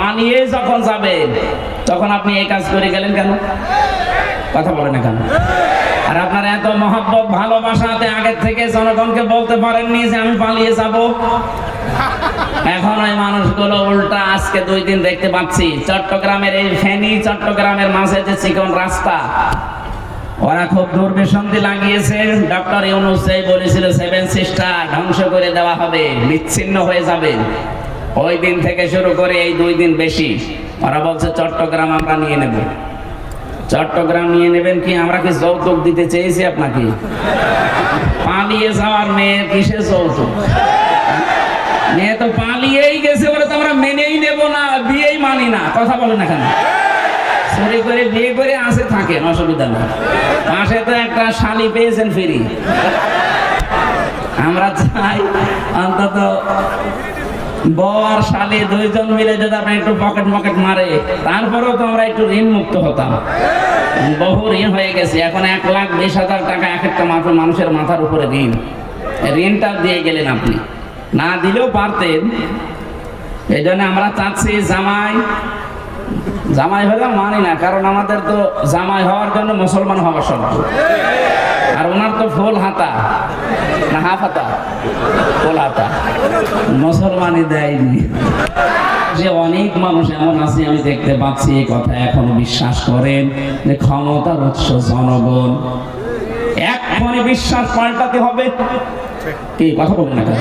পানিয়ে যখন যাবে তখন আপনি এই কাজ করে গেলেন কেন? কথা বলে না কেন? আর আপনার এত মহব্বত, ভালোবাসাতে আগের থেকে জনগণকে বলতে পারেননি যে আমি পালিয়ে যাব। এখন ওই মানুষগুলো উল্টা আজকে দুই দিন দেখতে পাচ্ছি, চট্টগ্রামের এই ফেনী, চট্টগ্রামের মাঝে যে চিকন রাস্তা, ওরা খুব দুর্বিসন্ধি লাগিয়েছে ডক্টর ইউনুস বলেছিল সেভেন সিস্টার ধ্বংস করে দেওয়া হবে বিচ্ছিন্ন হয়ে যাবে। ওই দিন থেকে শুরু করে এই দুই দিন বেশি। ওরা বলছে, চট্টগ্রাম আমরা নিয়ে নেব। চট্টগ্রাম নিয়ে নেবেন কি? আমরা কি যৌতুক দিতে চেয়েছি আপনাকে? পালিয়ে যাওয়ার মেয়ে কিসে যৌতুক? মেয়ে তো পালিয়েই গেছে বলে তো আমরা মেনেই নেব না, বিয়েই মানি না। কথা বলে না কেন? চুরি করে বিয়ে করে আসে থাকেন, অসুবিধা নেই। পাশে তো একটা শালি পেয়েছেন ফেরি। আমরা চাই অন্তত বউ আর শালি দুইজন মিলে যদি আপনি একটু পকেট মকেট মারে, তারপরেও তো আমরা একটু ঋণ মুক্ত হতাম। বহু ঋণ হয়ে গেছে। এখন এক লাখ বিশ হাজার টাকা এক একটা মাথা মানুষের মাথার উপরে ঋণ। ঋণটা দিয়ে গেলেন আপনি। না দিলেও পারতেন। এই জন্য আমরা চাচ্ছি জামাই জামাই হলে মানি না, কারণ আমাদের তো জামাই হওয়ার জন্য মুসলমান হওয়া শর্ত আর ওনার তো ফুল হাতা। না, হাফ হাতা। ফুল হাতা। মুসলমানই দেয়নি। যে অনেক মানুষ এমন আছে, আমি দেখতে পাচ্ছি এই কথা এখনও বিশ্বাস করেন। যে ক্ষমতার উৎস জনগণ। এখনই বিশ্বাস পাল্টাতে হবে। কি, কথা বলবেন না?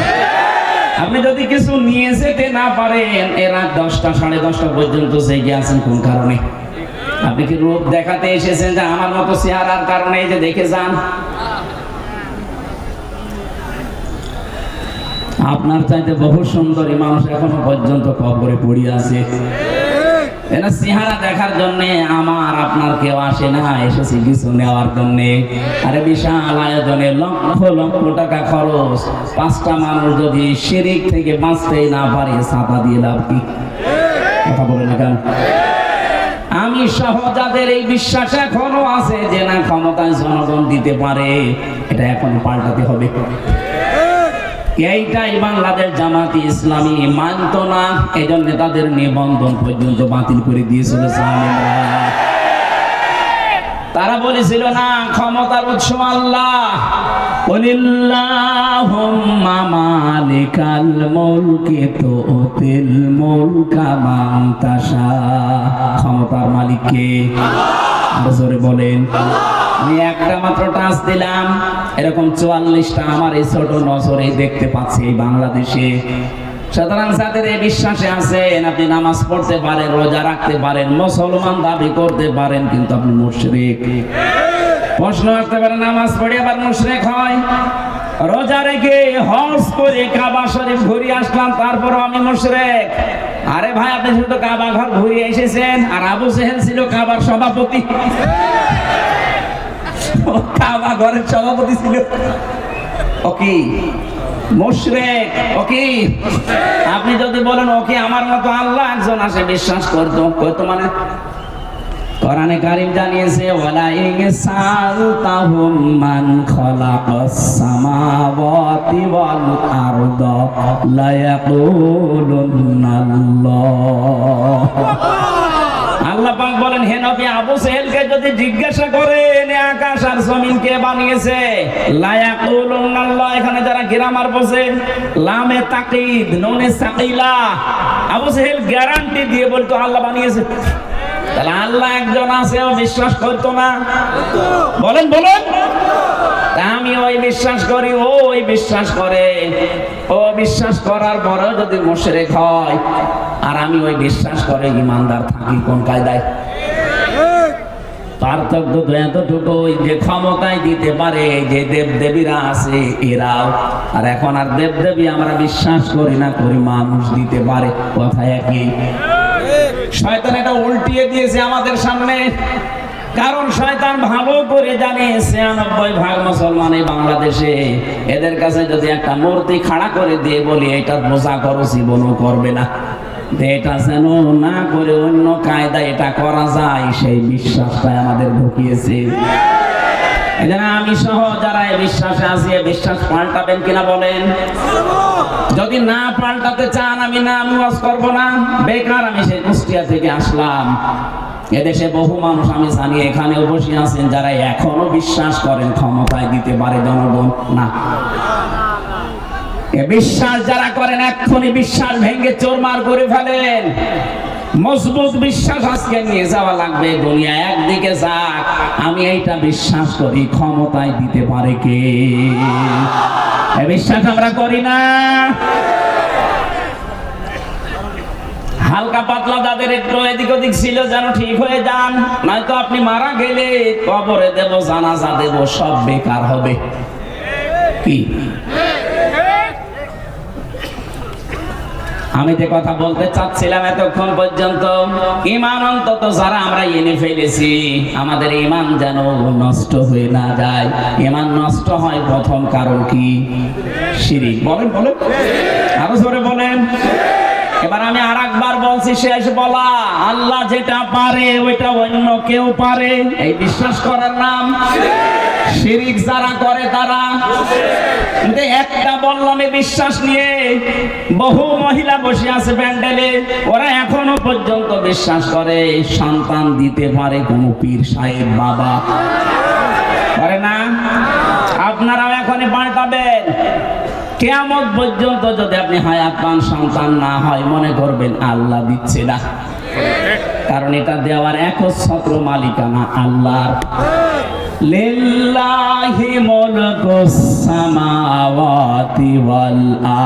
আপনি যদি কিছু নিয়ে যেতে না পারেন, এ রাত দশটা, সাড়ে দশটা পর্যন্ত জেগে আছেন কোন কারণে? আপনি কি রূপ দেখাতে এসেছেন যে আমার মতো চেহারার কারণে যে দেখে যান? আপনার চাইতে বহু সুন্দরী মানুষ এখনও পর্যন্ত কবরে পড়ে আছে। আপনার আসে না নেওয়ার জন্য। আরে টাকা খরচ। পাঁচটা মানুষ যদি থেকে না পারে ছাতা কথা বলে না কেন? আমি সহ যাদের এই বিশ্বাস এখনও আছে যে না ক্ষমতায় জনগণ দিতে পারে। এটা এখন পাল্টাতে হবে। এইটাই বাংলাদেশ জামাতি ইসলামী মানত না। এই জন্য তাদের নিবন্ধন পর্যন্ত বাতিল করে দিয়েছিল। তারা বলেছিল, না, ক্ষমতার উৎস আল্লাহ। মালিকাল মুলকি তুতিল মুলকা মান ক্ষমতার মালিক কে? আরও জোরে বলেন। আমি একটা মাত্র টাচ দিলাম। এরকম চুয়াল্লিশটা আমার এই ছোট নজরে দেখতে পাচ্ছি বাংলাদেশে। সুতরাং যাদের এই বিশ্বাসে আছেন, আপনি নামাজ পড়তে পারেন, রোজা রাখতে পারেন, মুসলমান দাবি করতে পারেন, কিন্তু আপনি মুশরিক। প্রশ্ন আসতে পারে, নামাজ পড়ে আবার মুশরিক হয়? রোজা রেখে হজ করে কাবা শরীফ ঘুরে আসলাম, তারপরও আমি মুশরিক। আরে ভাই, আপনি শুধু কাবা ঘর ঘুরে এসেছেন, আর আবু জেহেল ছিল কাবার সভাপতি। ও কাবা ঘরের সভাপতি ছিল। ওকে আপনি যদি বলেন, ওকে, আমার মতো আল্লাহ একজন আসে বিশ্বাস করতো কইতো মানে? কোরআনে কারিম জানিয়েছে, ওয়ালা ইনসালতাহুম মান খালাকাস সামাওয়াতি ওয়াল আরদা লা ইয়াকুলুন্নাল্লাহ। আল্লাহ পাক বলেন, হে নবী, আবু সেহেলকে যদি জিজ্ঞাসা করেন আকাশ আর জমিন কে বানিয়েছে? লা ইয়াকুলুন্নাল্লাহ এখানে যারা গ্রামার বসে লামে তাকিদ, নুনে সাকিলা। আবু সেহেল গ্যারান্টি দিয়ে বলতো, আল্লাহ বানিয়েছে। তাহলে আল্লাহ একজন আছে বিশ্বাস করতো না। বলেন বলেন। আমি ওই বিশ্বাস করি ও ওই বিশ্বাস করে। ও বিশ্বাস করার পরেও যদি মুশরিক হয়, আর আমি ওই বিশ্বাস করে ইমানদার থাকি কোন কায়দায়? পার্থক্য তো এতটুকু যে ক্ষমতায় দিতে পারে যে দেব দেবীরা আছে, এরাও। আর এখন আর দেব দেবী আমরা বিশ্বাস করি না, করি মানুষ দিতে পারে, কথা একই। শয়তান এটা উল্টিয়ে দিয়েছে আমাদের সামনে। কারণ শয়তান ভালো করে জানে, ছিয়ানব্বই ভাগ মুসলমান এই বাংলাদেশে। এদের কাছে যদি একটা মূর্তি খাড়া করে দিয়ে বলি, এটা বোঝা করো, জীবনও করবে না। এটা যেন না করে অন্য কায়দা এটা করা যায়, সেই বিশ্বাসটাই আমাদের ঢুকিয়েছে। জন্য আমি সহ যারা এই বিশ্বাসে আছি বিশ্বাস পাল্টাবেন কিনা বলেন? যদি না পাল্টাতে চান, আমি না আমি ওয়াজ করব না। বেকার আমি সেই কুষ্টিয়া থেকে আসলাম। এদেশে বহু মানুষ আমি জানি এখানে বসে আছেন, যারা এখনও বিশ্বাস করেন ক্ষমতায় দিতে পারে জনগণ। না। বিশ্বাস যারা করেন, এক্ষুনি বিশ্বাস ভেঙে চোরমার করে ফেলেন। মজবুত বিশ্বাস আজকে নিয়ে যাওয়া লাগবে দুনিয়া। একদিকে যাক, আমি এইটা বিশ্বাস করি, ক্ষমতায় দিতে পারে কে? বিশ্বাস আমরা করি না। হালকা পাতলা যাদের একটু এদিক ওদিক ছিল, যেন ঠিক হয়ে যান। নয়তো আপনি মারা গেলে কবরে দেব, জানাজা দেব, সব বেকার হবে। কি? আমি যে কথা বলতে চাচ্ছিলাম এতক্ষণ পর্যন্ত ইমান অন্তত যারা আমরা এনে ফেলেছি, আমাদের ইমান যেন নষ্ট হয়ে না যায়। ইমান নষ্ট হয় প্রথম কারণ কি? শিরিক। বলেন বলেন। আরও জোরে বলেন। এবার আমি আর একবার বলছি, শেষ বলা। আল্লাহ যেটা পারে, ওইটা অন্য কেউ পারে। এই বিশ্বাস করার নাম শিরিক যারা করে তারা। একটা বললাম বিশ্বাস নিয়ে। বহু মহিলা বসে আছে প্যান্ডেলে। ওরা এখনও পর্যন্ত বিশ্বাস করে, সন্তান দিতে পারে কোনো পীর সাহেব বাবা। করে না? আপনারাও এখনই পাল্টাবেন। কেয়ামত পর্যন্ত যদি আপনি হায়াত পান সন্তান না হয়, মনে করবেন আল্লাহ দিচ্ছে না। কারণ এটা দেওয়ার এক ছত্র মালিকানা আল্লাহর লিল্লাহি মুলকুস সামাওয়াতি ওয়াল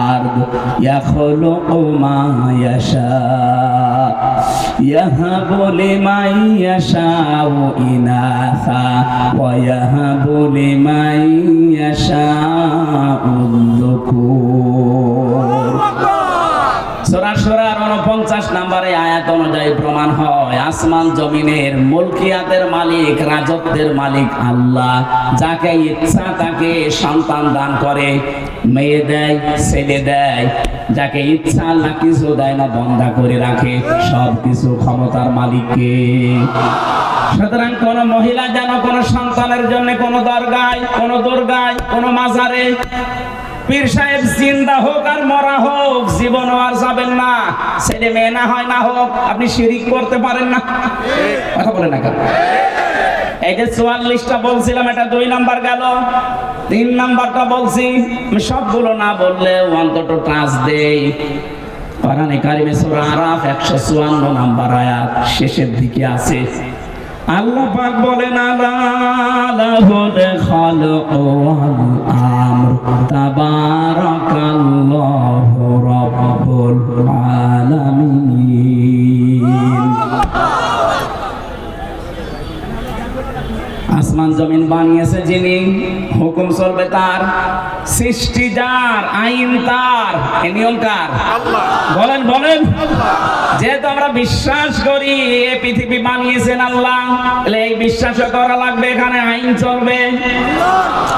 আরদ, ইয়াখলুকু মা ইয়াশা, ইয়াহাবু লিমান ইয়াশাউ ইনাসা, ওয়া ইয়াহাবু লিমান ইয়াশাউ যুকুর সূরা সূরার 49 নম্বরে আয়াত অনুযায়ী প্রমাণ আসমান জমিনের মুলকিয়াতের মালিক, রাজত্বের মালিক আল্লাহ, যাকে ইচ্ছা কিছু দেয় না, বন্ধা করে রাখে সব কিছু ক্ষমতার মালিককে। সুতরাং কোন মহিলা যেন কোন সন্তানের জন্য কোন দরগায়, কোন দুর্গায়, কোন মাজারে পীর সাহেব জিন্দা হোক আর মরা হোক জীবন আর যাবেন না। ছেলে মেয়ে না হয় না হোক, আপনি শিরিক করতে পারেন না। কথা বলেন না এই যে চুয়াল্লিশটা বলছিলাম, এটা দুই নাম্বার গেল। তিন নাম্বারটা বলছি, আমি সবগুলো না বললে অন্তত টাচ দেই। কোরআনে কারিমে আরাফ 154 নাম্বার আয়াত শেষের দিকে আছে। আল্লাহ পাক বলেন আলা লাহুল খালকু ওয়াল আমর তাবারাকাল্লাহু রাব্বুল আলামিন। আসমান জমিন বানিয়েছে যিনি হুকুম চলবে তার। সৃষ্টি যার আইন তার। এ নিয়ম কার? বলেন বলেন। যেহেতু আমরা বিশ্বাস করি এ পৃথিবী বানিয়েছেন আল্লাহ তাহলে এই বিশ্বাস করা লাগবে এখানে আইন চলবে।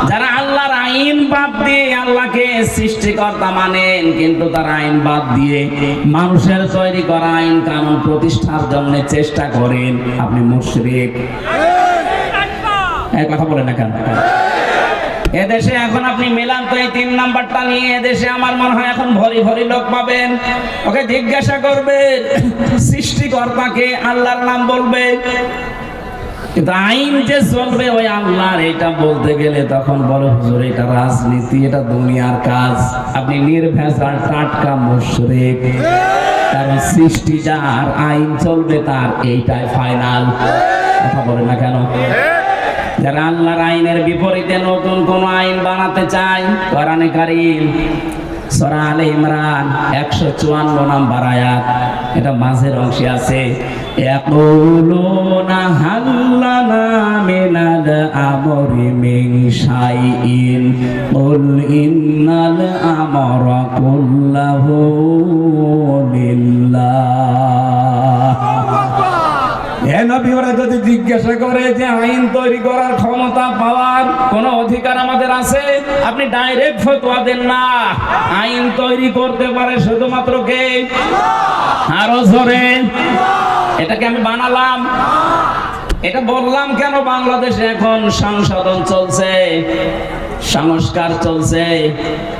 যারা আল্লাহর আইন বাদ দিয়ে আল্লাহকে সৃষ্টিকর্তা মানেন কিন্তু তার আইন বাদ দিয়ে মানুষের তৈরি করা আইন কানুন প্রতিষ্ঠার জন্য চেষ্টা করেন আপনি মুশরিক। কথা বলেন না কেন? এদেশে এখন আপনি তো এই তিন নাম্বারটা নিয়ে এদেশে আমার মনে হয় এখন ভরি ভরি লোক পাবেন। ওকে জিজ্ঞাসা করবেন সৃষ্টিকর্তাকে আল্লাহর নাম বলবে। কিন্তু আইন যে চলবে, ওই আল্লাহর এটা বলতে গেলে তখন বড় হুজুর, এটা রাজনীতি, এটা দুনিয়ার কাজ। আপনি নির্ভেজাল টাটকা মুশরিক। কারণ সৃষ্টি যার, আইন চলবে তার, এইটাই ফাইনাল কথা বলে না কেন? যারা আল্লাহর আইনের বিপরীতে নতুন কোন আইন বানাতে চায়, কোরআনে কারিম, সূরা আলে ইমরান 154 নাম্বার আয়াত। এটা মাঝের অংশে আছে। নবী যদি জিজ্ঞাসা করে যে আইন তৈরি করার ক্ষমতা পাওয়ার কোন অধিকার আমাদের আছে? আপনি ডাইরেক্ট ফতোয়া দেন না। আইন তৈরি করতে পারে শুধুমাত্র কে? আরও জোরে। এটাকে আমি বানালাম। এটা বললাম কেন বাংলাদেশে এখন সংশোধন চলছে? সংস্কার চলছে,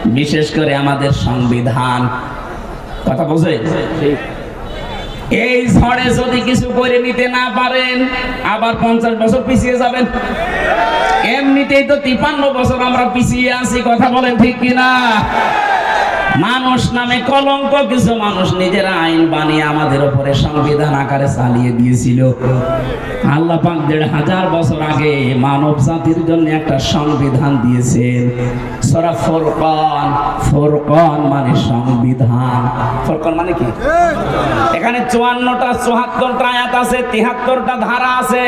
বিশেষ করে আমাদের সংবিধান। কথা বোঝে এই ঝড়ে যদি কিছু করে নিতে না পারেন, আবার পঞ্চাশ বছর পিছিয়ে যাবেন। এমনিতেই তো তিপান্ন বছর আমরা পিছিয়ে আছি, কথা বলেন ঠিক কিনা? মানুষ নামে কলঙ্ক, কিছু মানুষ নিজেরা আইন বানিয়ে আমাদের উপরে সংবিধান আকারে চালিয়ে দিয়েছিল। আল্লাহ পাক দেড় হাজার বছর আগে মানব জাতির জন্য একটা সংবিধান দিয়েছেন। সরা ফোরকন ফোরকন মানে সংবিধান। ফোরকন মানে কি? এখানে চুয়ান্নটা চুয়াত্তরটা আয়াত আছে, তিহাত্তরটা ধারা আছে।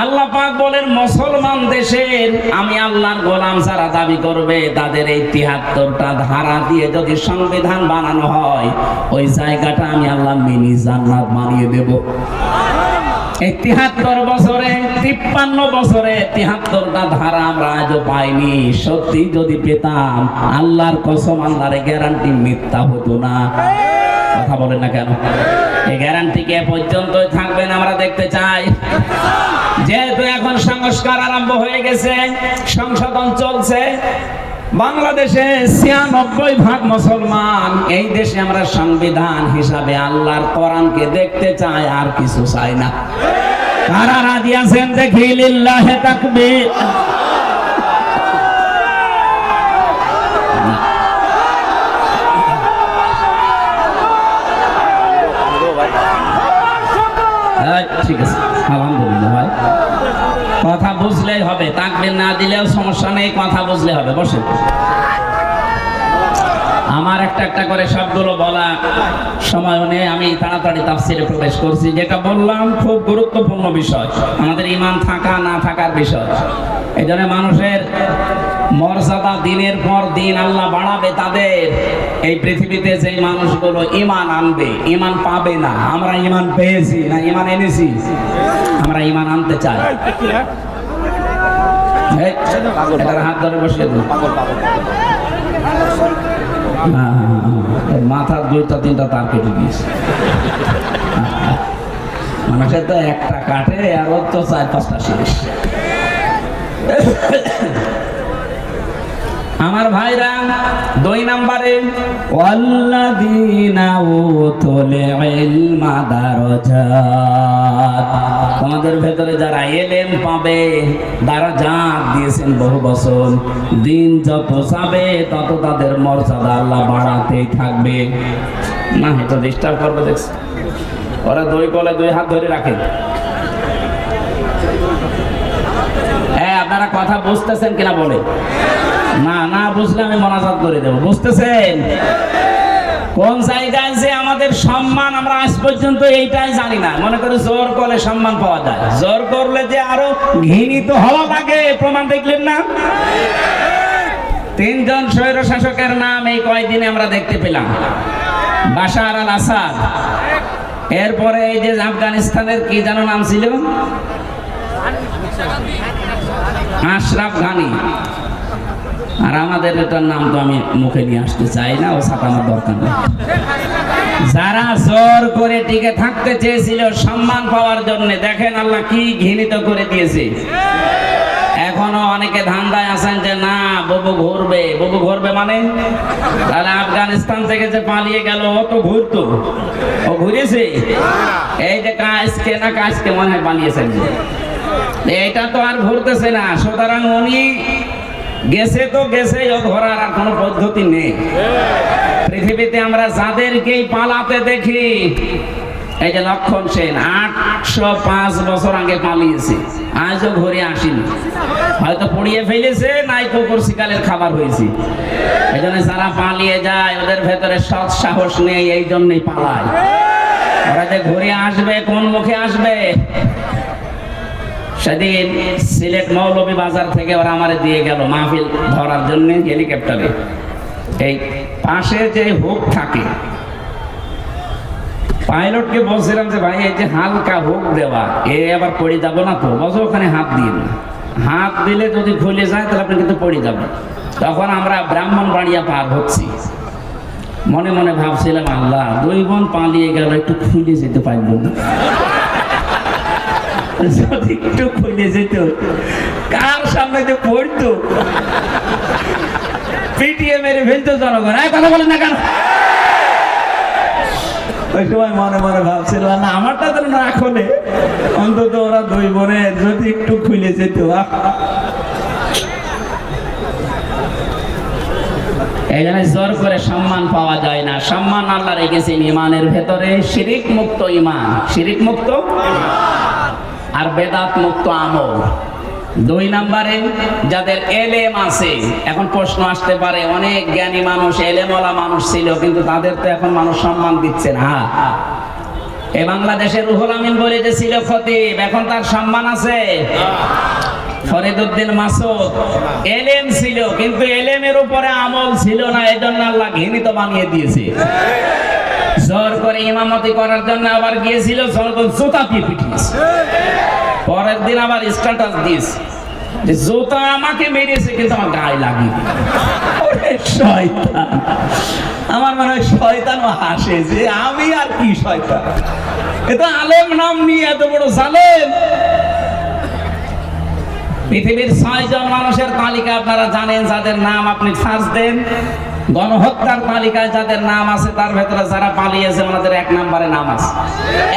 আল্লাহ পাক বলেন, মুসলমান দেশের আমি আল্লাহর গোলাম যারা দাবি করবে, তাদের এই তিহাত্তরটা ধারা দিয়ে যদি সংবিধান বানানো হয়, ওই জায়গাটা আমি আল্লাহ মিনি জান্নাত বানিয়ে দেব। এই বছরে, তিপ্পান্ন বছরে তিহাত্তরটা ধারা আমরা আজও পাইনি। সত্যি যদি পেতাম, আল্লাহর কসম, আল্লাহর গ্যারান্টি মিথ্যা হতো না। কথা বলেন না কেন? এই গ্যারান্টি কে পর্যন্ত থাকবেন আমরা দেখতে চাই। যেহেতু এখন সংস্কার আরম্ভ হয়ে গেছে, সংশোধন চলছে। বাংলাদেশে ছিয়ানব্বই ভাগ মুসলমান এই দেশে আমরা সংবিধান হিসাবে আল্লাহর কোরআনকে দেখতে চাই, আর কিছু চাই না। কারা রাজি আছেন দেখি? লিল্লাহে তাকবীর। বুঝলেই না দিলেও সমস্যা নেই, কথা বুঝলে হবে বসে আমার একটা একটা করে সবগুলো বলা সময় নেই, আমি তাড়াতাড়ি তাফসিরে প্রবেশ করছি। যেটা বললাম খুব গুরুত্বপূর্ণ বিষয়, আমাদের ইমান থাকা না থাকার বিষয়। এই জন্য মানুষের মর্যাদা দিনের পর দিন আল্লাহ বাড়াবে তাদের। এই পৃথিবীতে যে মানুষগুলো ইমান আনবে ইমান পাবে না, আমরা ইমান পেয়েছি না ইমান এনেছি? আমরা ইমান আনতে চাই। হ্যাঁ, হ্যাঁ, হ্যাঁ। মাথার দুইটা তিনটা তার কেটে দিয়েছে মানুষের তো একটা কাটে আর ওর তো চার পাঁচটা শেষ আমার ভাইরা, দুই নাম্বারে তোমাদের ভেতরে যারা এলেম পাবে দারাজাত দিয়েছেন বহু বছর। দিন যত যাবে, তত তাদের মর্যাদা আল্লাহ বাড়াতেই থাকবে। না, এটা ডিস্টার্ব করবে, দেখছি। ওরা দুই কলে দুই হাত ধরে রাখে। হ্যাঁ আপনারা কথা বুঝতেছেন কিনা বলে? না না বুঝলে আমি মনাজাত করে দেবো, বুঝতেছেন? কোন জায়গায় যে আমাদের সম্মান আমরা আজ পর্যন্ত এইটাই জানি না। মনে করি জোর করলে সম্মান পাওয়া যায়। জোর করলে যে আরও ঘৃণিত হওয়া লাগে প্রমাণ দেখলেন না? তিনজন স্বৈর শাসকের নাম এই কয়দিনে আমরা দেখতে পেলাম। বাশার আল আসাদ। এরপরে এই যে আফগানিস্তানের কি যেন নাম ছিল? আশরাফ ঘানি। আর আমাদের এটার নাম তো আমি মুখে নিয়ে আসতে চাই না, ও ছাপানোর দরকার নেই। যারা জোর করে টিকে থাকতে চেয়েছিল সম্মান পাওয়ার জন্য, দেখেন আল্লাহ কি ঘৃণিত করে দিয়েছে। এখনও অনেকে ধান্দায় আছেন যে, না, ববু ঘুরবে। ববু ঘুরবে মানে? তাহলে আফগানিস্তান থেকে যে পালিয়ে গেল, ও তো ঘুরতো। ও ঘুরেছে? এই যে কাজকে না কাজকে মনে হয় পালিয়েছেন এটা তো আর ঘুরতেছে না। সুতরাং উনি গেছে তো গেছে ধরার আর কোনো পদ্ধতি নেই। পৃথিবীতে আমরা যাদেরকেই পালাতে দেখি, এই যে লক্ষণ সেন, আটশো পাঁচ বছর আগে পালিয়েছে, আজও ঘুরে আসেনি। হয়তো পড়িয়ে ফেলেছে, নাই কুকুর শিকালের খাবার হয়েছে। এই জন্য যারা পালিয়ে যায়, ওদের ভেতরে সৎ সাহস নেই, এই জন্যই পালায়। ওরা যে ঘুরে আসবে, কোন মুখে আসবে? সেদিন সিলেট মৌলভী বাজার থেকে ওরা আমারে দিয়ে গেল মাহফিল ধরার জন্য হেলিকপ্টারে। এই পাশে যে হুক থাকে, পাইলটকে বলছিলাম যে ভাই, এই যে হালকা হুক দেওয়া, এ আবার পড়ে যাব না তো? বসো ওখানে হাত দিয়ে হাত দিলে যদি খুলে যায়, তাহলে আপনি কিন্তু পড়ে যাবেন। তখন আমরা ব্রাহ্মণবাড়িয়া পার হচ্ছি। মনে মনে ভাবছিলাম, আল্লাহ, দুই বোন পালিয়ে গেল, একটু খুলে যেতে পারব না? যদি একটু খুলে যেত কার সামনে যে পড়তো ফেলতো জনগণ এই কথা বলেন না কেন ওই সময় মনে মনে ভাবছিল না আমারটা তো না খোলে অন্তত ওরা দুই বোনের যদি একটু খুলে যেত জোর করে সম্মান পাওয়া যায় না সম্মান আল্লাহ রেখেছেন ইমানের ভেতরে শিরিক মুক্ত ইমান শিরিক মুক্ত আর বেদাত মুক্ত আমল। দুই নম্বরে, যাদের এলেম আছে, এখন প্রশ্ন আসতে পারে, অনেক জ্ঞানী মানুষ, এলেমওয়ালা মানুষ ছিল, কিন্তু তাদের তো এখন মানুষ সম্মান দিচ্ছে না। এ বাংলাদেশের রুহুল আমিন বলে যে, ছিল খতিব, এখন তার সম্মান আছে। ফরিদুদ্দিন মাসুদ, এলেম ছিল, কিন্তু এলেমের উপরে আমল ছিল না, এজন্য আল্লাহ ঘৃণিত বানিয়ে দিয়েছে। জোর করে ইমামতি করার জন্য আবার গিয়েছিল জুতা দিয়ে পিটিয়েছে পরের দিন আবার স্ট্যাটাস দিস যে জুতা আমাকে মেরেছে, কিন্তু আমার গায়ে আমার মনে হয় হাসে যে আমি আর কি শয়তান? এ তো আলেম নাম নিয়ে এত বড় জালেম। পৃথিবীর ছয়জন মানুষের তালিকা আপনারা জানেন, যাদের নাম আপনি সার্চ দেন। গণহত্যার তালিকায় যাদের নাম আছে, তার ভেতরে যারা পালিয়েছে, ওনাদের এক নম্বরে নাম আছে।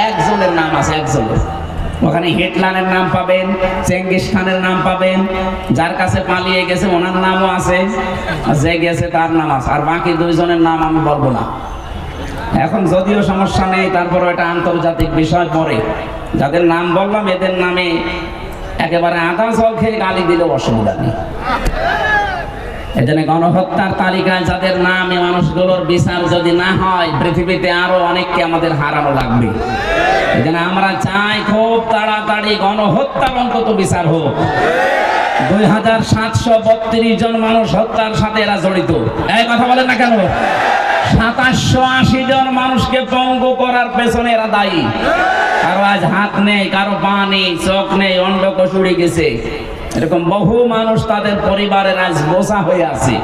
একজনের নাম আছে, একজনের। ওখানে হিটলারের নাম পাবেন, চেঙ্গিস খানের নাম পাবেন, যার কাছে পালিয়ে গেছে, ওনার নামও আছে যে গেছে, তার নাম আছে। আর বাকি দুইজনের নাম আমি বলব না। এখন যদিও সমস্যা নেই তারপর এটা আন্তর্জাতিক বিষয় পরে যাদের নাম বললাম, এদের নামে একেবারে আধা জল খেয়ে গালি দিলেও অসুবিধা নেই। এজন্য গণহত্যার তালিকায় যাদের নাম মানুষগুলোর বিচার যদি না হয়, পৃথিবীতে আরও অনেককে আমাদের হারানো লাগবে। এজন্য আমরা চাই খুব তাড়াতাড়ি গণহত্যার অন্তত বিচার হোক। দুই হাজার সাতশো বত্রিশ জন মানুষ হত্যার সাথে এরা জড়িত। এই কথা বলেন না কেন? সাতাশশো আশি জন মানুষকে পঙ্গু করার পেছনে এরা দায়ী। কারও আজ হাত নেই, কারও পা নেই, চোখ নেই অন্ডকোষ উড়ে গেছে। এরকম বহু মানুষ তাদের পরিবারের আজ বোঝা হয়ে আছে।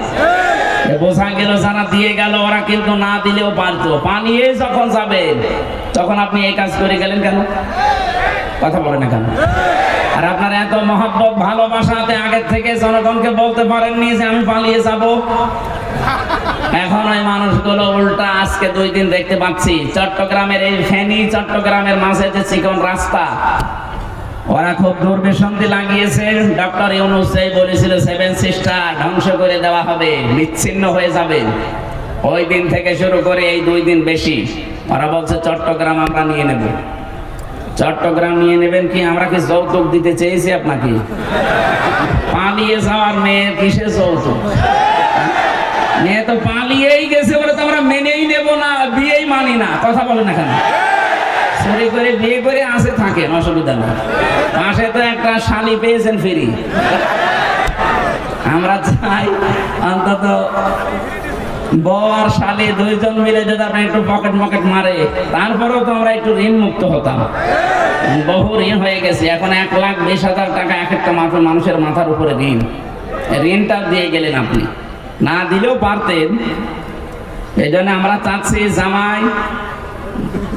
বোঝা গেল যারা দিয়ে গেল, ওরা কিন্তু না দিলেও পারতো। পানিয়ে যখন যাবে, তখন আপনি এই কাজ করে গেলেন কেন? কথা বলে না কেন? আর আপনার এত মহব্বত, ভালোবাসাতে আগের থেকে জনগণকে বলতে পারেননি যে আমি পালিয়ে যাব। এখন ওই মানুষগুলো উল্টা আজকে দুই দিন দেখতে পাচ্ছি। চট্টগ্রামের এই ফেনী, চট্টগ্রামের মাঝে যে চিকন রাস্তা ওরা খুব দুর্বিসন্ধি লাগিয়েছে। ডক্টর ইউনুস এই বলেছিল সেভেন সিস্টার ধ্বংস করে দেওয়া হবে, বিচ্ছিন্ন হয়ে যাবে। ওই দিন থেকে শুরু করে এই দুই দিন বেশি। ওরা বলছে, চট্টগ্রাম আমরা নিয়ে নেব। চট্টগ্রাম নিয়ে নেবেন কি? আমরা কি যৌতুক দিতে চেয়েছি আপনাকে? পালিয়ে যাওয়ার মেয়ের কিসে যৌতুক? মেয়ে তো পালিয়েই গেছে বলে তো আমরা মেনেই নেব না, বিয়েই মানি না। কথা বলে না কেন? চুরি করে বিয়ে করে আসে থাকেন, অসুবিধা নেই। পাশে তো একটা শালি পেয়েছেন ফেরি। আমরা চাই অন্তত বউ আর শালি দুইজন মিলে যদি আপনি একটু পকেট মকেট মারে, তারপরেও তো আমরা একটু ঋণ মুক্ত হতাম। বহু ঋণ হয়ে গেছে, এখন এক লাখ বিশ হাজার টাকা এক একটা মাথা মানুষের মাথার উপরে ঋণ। ঋণটা দিয়ে গেলেন আপনি। না দিলেও পারতেন। এই জন্য আমরা চাচ্ছি জামাই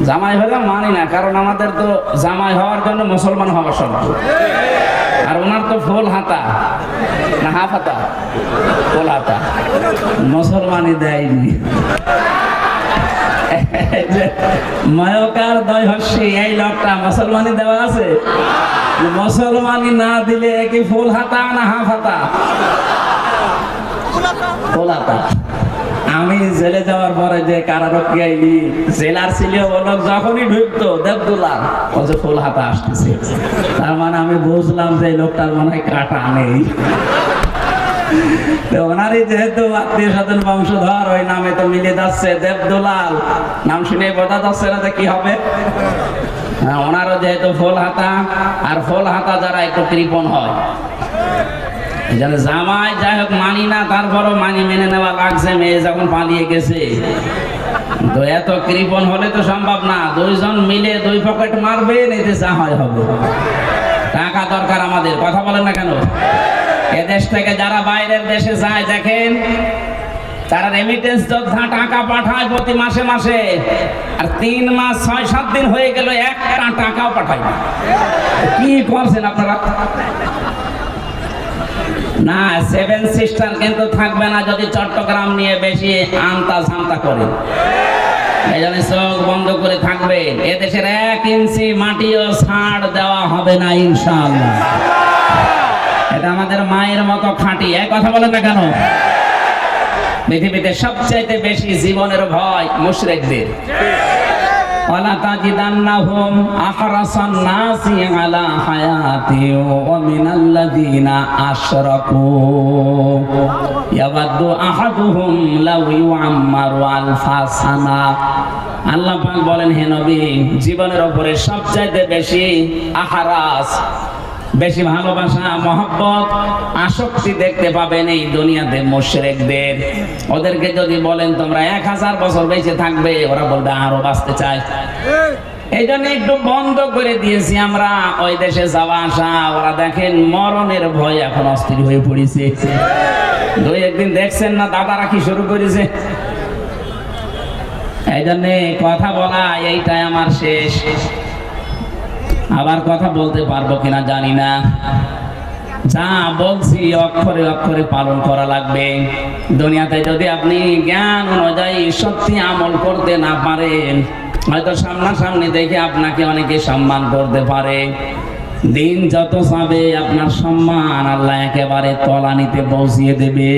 জামাই হলে মানি না, কারণ আমাদের তো জামাই হওয়ার জন্য মুসলমান হওয়া শর্ত আর ওনার তো ফুল হাতা, না হাফ হাতা ফুল হাতা। মুসলমানই দেয়নি। ময়কার এই লোকটা মুসলমানি দেওয়া আছে। মুসলমানি না দিলে কি ফুল হাতা না হাফ হাতা? ফুল হাতা। আমি জেলে যাওয়ার পরে যে কারারক্ষী আইলি জেলার ছিল যখনই ঢুকতো দেবদুলার বলছে ফুল হাতা আসতেছে। তার মানে আমি বুঝলাম যে লোকটার মনে হয় কাটা নেই। ওনারই যেহেতু আত্মীয় স্বজন বংশধর ওই নামে তো মিলে যাচ্ছে দেবদুলাল। নাম শুনে বোঝা যাচ্ছে না কি হবে। হ্যাঁ, ওনারও যেহেতু ফুল হাতা আর ফুল হাতা যারা একটু কৃপণ হয়। জন্য জামাই, যাই হোক, মানি না, তারপরও মানি মেনে নেওয়া লাগছে, মেয়ে যখন পালিয়ে গেছে। তো এত কৃপণ হলে তো সম্ভব না। দুইজন মিলে দুই পকেট মারবে এতে যা হয় হবে। টাকা দরকার আমাদের, কথা বলেন না কেন? এদেশ থেকে যারা বাইরের দেশে যায়, দেখেন, তারা রেমিটেন্স যোদ্ধা টাকা পাঠায় প্রতি মাসে মাসে। আর তিন মাস, ছয়, সাত দিন হয়ে গেল, একটা টাকাও পাঠায় কি করছেন আপনারা? না সেভেন সিস্টার কিন্তু থাকবে না যদি চট্টগ্রাম নিয়ে বেশি আনতা ঝান্তা করে। চোখ বন্ধ করে থাকবেন এদেশের এক ইঞ্চি মাটিও ছাড় দেওয়া হবে না, ইনশাআল্লাহ। এটা আমাদের মায়ের মতো খাঁটি। এক কথা বলেন না কেন? পৃথিবীতে সবচাইতে বেশি জীবনের ভয় মুশরিকদের। ওয়ালা তাজিদান্নাহুম আহরাসান নাসি আলা হায়াতি ওয়া মিনাল্লাযিনা আশরাকু। ইউআম্মারু আলফা আল্লাহ বলেন, হে নবী, জীবনের উপরে সবচাইতে বেশি আহারাস বেশি ভালোবাসা, মহব্বত, আসক্তি দেখতে পাবেন এই দুনিয়াতে মোশরেকদের। ওদেরকে যদি বলেন, তোমরা এক হাজার বছর বেঁচে থাকবে, ওরা বলবে, আরও বাঁচতে চায়। এই একটু বন্ধ করে দিয়েছি আমরা, ওই দেশে যাওয়া আসা। ওরা দেখেন, মরণের ভয় এখন অস্থির হয়ে পড়েছে। দুই একদিন দেখছেন না, দাদারা কি শুরু করেছে? এই কথা বলা, এইটাই আমার শেষ। আবার কথা বলতে পারব কিনা জানি না। যা বলছি অক্ষরে অক্ষরে পালন করা লাগবে। দুনিয়াতে যদি আপনি জ্ঞান অনুযায়ী সত্যি আমল করতে না পারেন, হয়তো সামনাসামনি দেখে আপনাকে অনেকে সম্মান করতে পারে। দিন যত যাবে আপনার সম্মান আল্লাহ একেবারে তলানিতে পৌঁছিয়ে দেবে।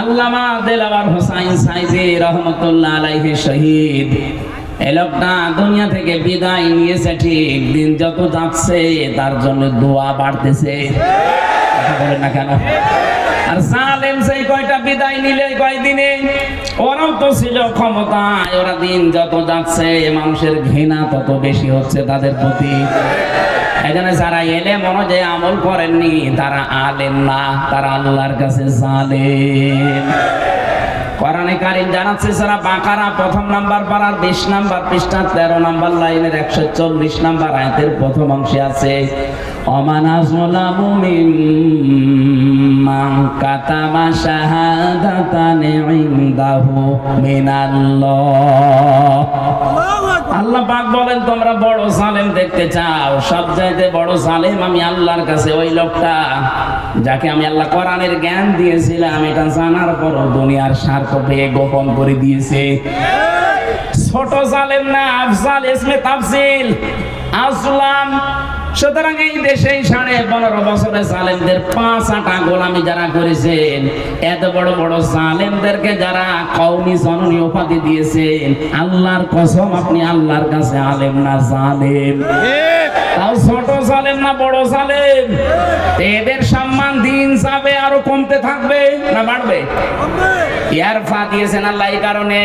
আল্লামা দেলাওয়ার হোসাইন সাইজি রহমতুল্লাহ আলাইহি শহীদ এই লোকটা দুনিয়া থেকে বিদায় নিয়েছে ঠিক, দিন যত যাচ্ছে তার জন্য দোয়া বাড়তেছে। না কেন? আর জালেম সেই কয়টা বিদায় নিলে কয়দিনে? ওরাও তো ছিল ক্ষমতায়, ওরা দিন যত যাচ্ছে মানুষের ঘৃণা তত বেশি হচ্ছে তাদের প্রতি। এখানে যারা এলে অনুযায়ী আমল করেননি, তারা আলেম না, তারা আল্লাহর কাছে জালেম। কোরআনে কারিম জানাচ্ছে যারা বাকারা, প্রথম নাম্বার পাড়ার বিশ নাম্বার তেরো নাম্বার লাইনের একশো চল্লিশ নাম্বার আয়াতের প্রথম অংশে আছে অমানাজলামু মিম্মান কাতামা শাহাদাতান ইনদাহু মিনাল্লাহ। আল্লাহ বলেন, তোমরা বড় জালেম দেখতে চাও, সব চাইতে বড় জালেম আমি আল্লাহর কাছে ওই লোকটা। যাকে আমি আল্লাহ কোরআনের জ্ঞান দিয়েছিলাম, এটা জানার পরও দুনিয়ার স্বার্থ পেয়ে গোপন করে দিয়েছে। ছোট জালেম না, আফজাল ইসমে তাফসিল আসলাম। সুতরাং এই দেশে সাড়ে পনেরো বছরে জালেমদের পাঁচ আটা গোলামি যারা করেছেন, এত বড় বড় জালেমদেরকে যারা কৌমি জননী উপাধি দিয়েছেন, আল্লাহর কসম আপনি আল্লাহর কাছে আলেম না জালেম। বড় জালেম। এদের সম্মান দিন যাবে আরও কমতে থাকবে না বাড়বে? ইয়ার ফা দিয়েছেন আল্লাহ এই কারণে?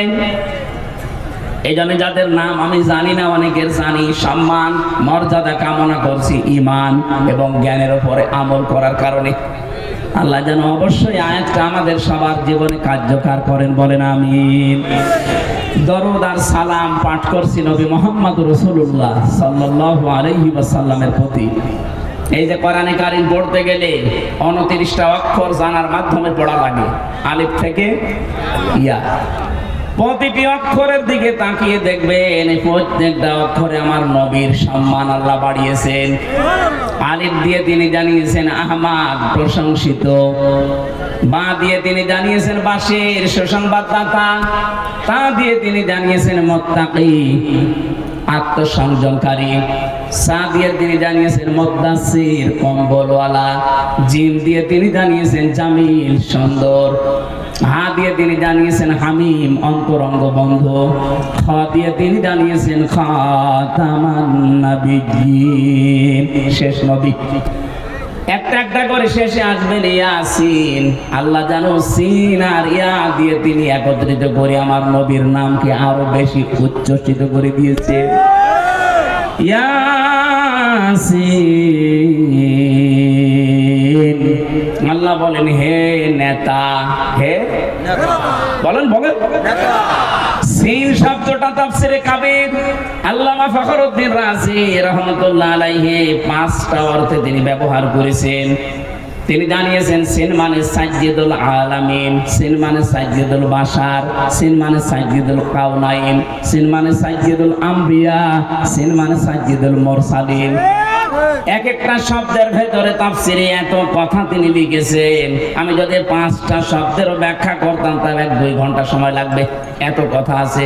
এই জন্য যাদের নাম আমি জানি না, অনেকের জানি, সম্মান, মর্যাদা কামনা করছি ইমান এবং জ্ঞানের উপরে আমল করার কারণে। আল্লাহ যেন অবশ্যই আয়াতটা আমাদের সবার জীবনে কার্যকর করেন, বলেন আমিন। দরুদ আর সালাম পাঠ করছি নবী মোহাম্মদ রসুল্লাহ সাল্লাল্লাহু আলহি ওয়াসাল্লামের প্রতি। এই যে কোরআনে কারিম পড়তে গেলে অনতিরিশটা অক্ষর জানার মাধ্যমে পড়া লাগে। আলিফ থেকে ইয়া। প্রতিটি অক্ষরের দিকে তাকিয়ে দেখবেন প্রত্যেকটা অক্ষরে আমার নবীর সম্মান আল্লাহ বাড়িয়েছেন। আলিফ দিয়ে তিনি জানিয়েছেন, আহমাদ প্রশংসিত। বা দিয়ে তিনি জানিয়েছেন বাসির সুসংবাদদাতা। তা দিয়ে তিনি জানিয়েছেন, মোত্তাকি। আত্মসংযমকারী। সা দিয়ে তিনি জানিয়েছেন মদ্দাসির কম্বলওয়ালা। জিম দিয়ে তিনি জানিয়েছেন, জামিল সুন্দর। হা দিয়ে তিনি জানিয়েছেন, হামিম, অন্তরঙ্গ বন্ধু। খ দিয়ে তিনি জানিয়েছেন, খাতামান শেষ নবী। একটা একটা করে শেষে আসবেন ইয়াসিন। আল্লাহ জানো সিন আর ইয়া দিয়ে তিনি একত্রিত করে আমার নবীর নামকে আরও বেশি উচ্চসিত করে দিয়েছে। ইয়াসিন। আল্লাহ বলেন, হে নেতা, হে বলেন বলেন। সিন শব্দটা তাফসিরে আল্লামা রহমতুল্লাহ আলাইহি পাঁচটা অর্থে তিনি ব্যবহার করেছেন। তিনি জানিয়েছেন, সিন মানে সাজ্জিদুল আলামিন, সিন মানে সিন মানে কাউনাইন সিন মানে আম্বিয়া, সিন মানে মুরসালিন। এক একটা শব্দের ভেতরে তাফসিরে এত কথা তিনি লিখেছেন। আমি যদি পাঁচটা শব্দেরও ব্যাখ্যা করতাম, তাহলে এক দুই ঘণ্টা সময় লাগবে। এত কথা আছে।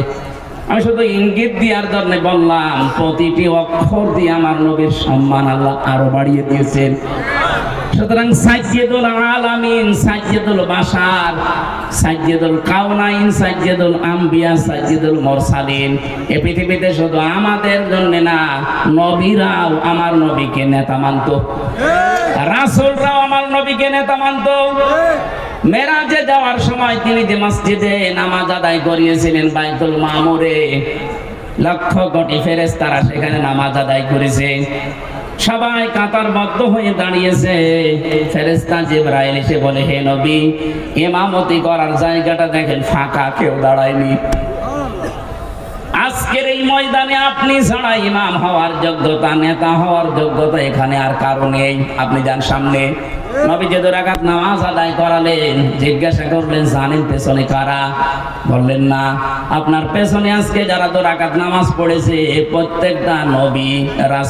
আমি শুধু ইঙ্গিত দেওয়ার জন্য বললাম, প্রতিটি অক্ষর দিয়ে আমার নবীর সম্মান আল্লাহ আরও বাড়িয়ে দিয়েছেন। সুতরাং সাজ্জেদুল আলামিন সাজ্জেদুল বাশার সাজ্জেদুল কাউনাইন সাজ্জেদুল আম্বিয়া সাজ্জেদুল মুরসালিন। এ পৃথিবীতে শুধু আমাদের জন্য না নবীরাও আমার নবীকে নেতা মানতো। রাসূলরাও আমার নবীকে নেতা মানতো। মেরাজে যাওয়ার সময় তিনি যে মসজিদে নামাজ আদায় করিয়েছিলেন বাইতুল মামুরে লক্ষ কোটি ফেরেশতারা সেখানে নামাজ আদায় করেছে। সবাই কাতারবদ্ধ হয়ে দাঁড়িয়েছে। ফেরেশতা জিবরাইল এসে বলে, হে নবী, ইমামতি করার জায়গাটা দেখেন, ফাঁকা, কেউ দাঁড়ায়নি। আজকের এই ময়দানে আপনি ছাড়া ইমাম হওয়ার যোগ্যতা, নেতা হওয়ার যোগ্যতা এখানে আর কারও নেই। আপনি যান সামনে। নবী যে দুরাকাত নামাজ আদায় করালেন, জিজ্ঞাসা করলেন, জানেন পেছনে কারা? বললেন, না, আপনার পেছনে আজকে যারা দুরাকাত নামাজ পড়েছে প্রত্যেকটা নবী রাস